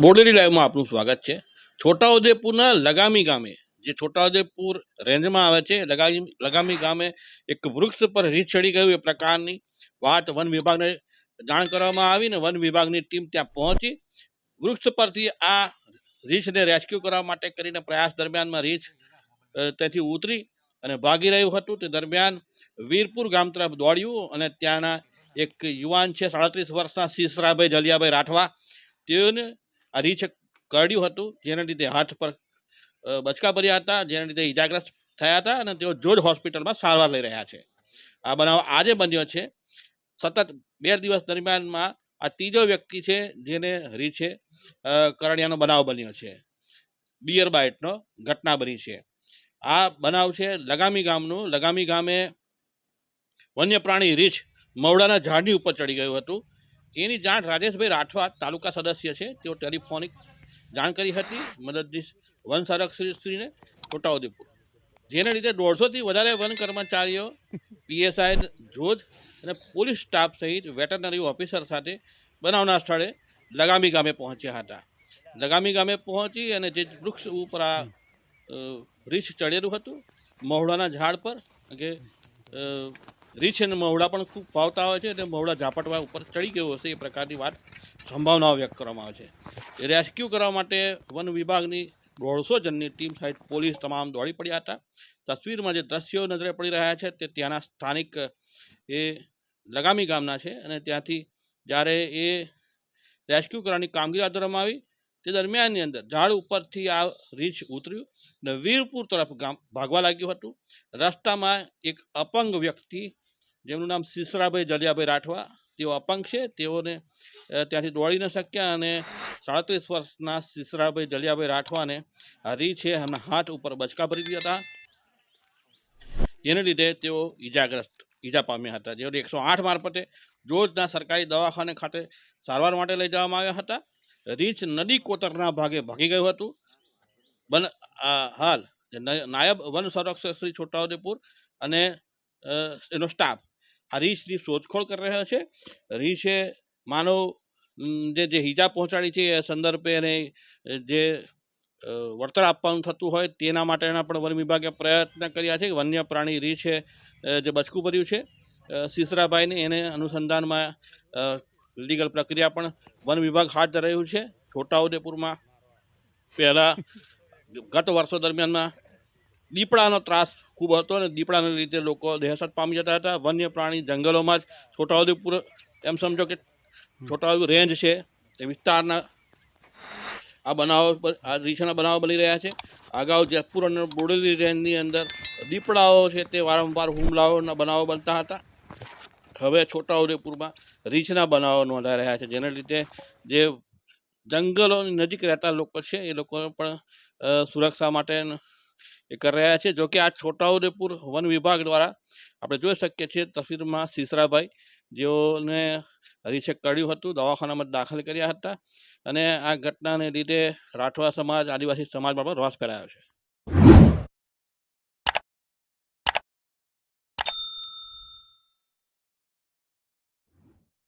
બોડેલી લાઈવમાં આપનું સ્વાગત છે. છોટાઉદેપુરના લગામી ગામે, જે છોટાઉદેપુર રેન્જમાં આવે છે લગામી લગામી ગામે એક વૃક્ષ પર રીત ચડી ગયું એ પ્રકારની વાત વન વિભાગને જાણ કરવામાં આવી ને વન વિભાગની ટીમ ત્યાં પહોંચી. વૃક્ષ પરથી આ રીંછને રેસ્ક્યુ કરવા માટે કરીને પ્રયાસ દરમિયાનમાં રીંછ ત્યાંથી ઉતરી અને ભાગી રહ્યું હતું. તે દરમિયાન વીરપુર ગામ તરફ દોડ્યું અને ત્યાંના એક યુવાન છે, સાડત્રીસ વર્ષના સીસરાભાઈ જલિયાભાઈ રાઠવા. તેઓને આ રીંછ કરડ્યું હતું, જેના લીધે હાથ પર બચકા ભર્યા હતા, જેના લીધે ઈજાગ્રસ્ત થયા હતા અને તેઓ જોજ હોસ્પિટલમાં સારવાર લઈ રહ્યા છે. આ બનાવ આજે બન્યો છે. સતત બે દિવસ દરમિયાનમાં આ ત્રીજો વ્યક્તિ છે, જેને હરીછે કરણિયાનો બનાવ બન્યો છે. બિયર બાઇટનો ઘટના બની છે. આ બનાવ છે લગામી ગામનું. લગામી ગામે વન્ય પ્રાણી રીંછ મવડાના ઝાડની ઉપર ચડી ગયું હતું. એની જાણ રાજેશભાઈ રાઠવા તાલુકા સદસ્ય છે. તેઓ ટેલિફોનિક જાણ કરી હતી. મદદનીશ વન સંરક્ષકશ્રીને છોટાઉદેપુર જેને લીધે દોઢસોથી વધારે વન કર્મચારીઓ, પીએસઆઈ જોધ અને પોલીસ સ્ટાફ સહિત વેટરનરી ઓફિસર સાથે બનાવના સ્થળે લગામી ગામે પહોંચ્યા હતા. લગામી ગામે પહોંચી અને જે વૃક્ષ ઉપર આ રીછ ચડેલું હતું, મહુડાના ઝાડ પર, કે રીંછ અને મહુડા પણ ખૂબ ફાવતા હોય છે અને મહુડા ઝાપટવા ઉપર ચડી ગયો હશે એ પ્રકારની વાત સંભાવનાઓ વ્યક્ત કરવામાં આવે છે. રેસ્ક્યુ કરવા માટે વન વિભાગની દોઢસો જણની ટીમ સહિત પોલીસ તમામ દોડી પડ્યા હતા. તસવીરમાં જે દ્રશ્યો નજરે પડી રહ્યા છે તે ત્યાંના સ્થાનિક, એ લગામી ગામના છે અને ત્યાંથી જ્યારે એ રેસ્ક્યુ કરવાની કામગીરી હાથ ધરવામાં આવી તે દરમિયાનની અંદર ઝાડ ઉપરથી આ રીંછ ઉતર્યું ને વીરપુર તરફ ગામ ભાગવા લાગ્યું હતું. રસ્તામાં એક અપંગ વ્યક્તિ, જેમનું નામ સિસરાભાઈ જલિયાભાઈ રાઠવા, તેઓ અપંગ છે. તેઓને ત્યાંથી દોડી ન શક્યા અને સાડત્રીસ વર્ષના સિસરાભાઈ જલિયાભાઈ રાઠવાને રીંછે એમના હાથ ઉપર બચકા ભરી દીધા હતા. જેને લીધે તેઓ ઈજાગ્રસ્ત, ઈજા પામ્યા હતા. જેઓ એકસો આઠ મારફતે જોજના સરકારી દવાખાને ખાતે સારવાર માટે લઈ જવામાં આવ્યા હતા. રીંછ નદી કોતરના ભાગે ભાગી ગયું હતું. આ, હાલ નાયબ વન સંરક્ષક શ્રી છોટાઉદેપુર અને એનો સ્ટાફ, આ રીંછની શોધખોળ કરી રહ્યો છે. રીંછે માનવ જે જે ઈજા પહોંચાડી છે, એ સંદર્ભે એને જે વળતર આપવાનું થતું હોય, તેના માટેના પણ વન વિભાગે પ્રયત્ન કર્યા છે. વન્ય પ્રાણી રીંછે જે બચકું ભર્યું છે સિસરાભાઈને એને અનુસંધાનમાં લીગલ પ્રક્રિયા પણ વન વિભાગ હાથ ધરાયું છે. છોટાઉદેપુરમાં પહેલાં ગત વર્ષો દરમિયાનમાં દીપડાનો ત્રાસ ખૂબ હતો અને દીપડાને લીધે લોકો દહેશત પામી જતા હતા. વન્ય પ્રાણી જંગલોમાં જ છોટાઉદેપુર, એમ સમજો કે છોટાઉદેપુર રેન્જ છે. તે વિસ્તારના આ બનાવો આ રીછના બનાવો બની રહ્યા છે. અગાઉ જયપુર અને બોડેલી રેન્જની અંદર દીપડાઓ છે તે વારંવાર હુમલાઓના બનાવો બનતા હતા. હવે છોટાઉદેપુરમાં રીંછના બનાવો નોંધાઈ રહ્યા છે, જેને લીધે જે જંગલોની નજીક રહેતા લોકો છે, એ લોકો પણ સુરક્ષા માટે એ કરી રહ્યા છે. જોકે આ છોટાઉદેપુર વન વિભાગ દ્વારા આપણે જોઈ શકીએ છીએ તસવીરમાં સીસરાભાઈ જેઓને રીછે કર્યું હતું, દવાખાનામાં દાખલ કર્યા હતા અને આ ઘટનાને લીધે રાઠવા સમાજ, આદિવાસી સમાજમાં પણ રોષ ફેલાયો છે.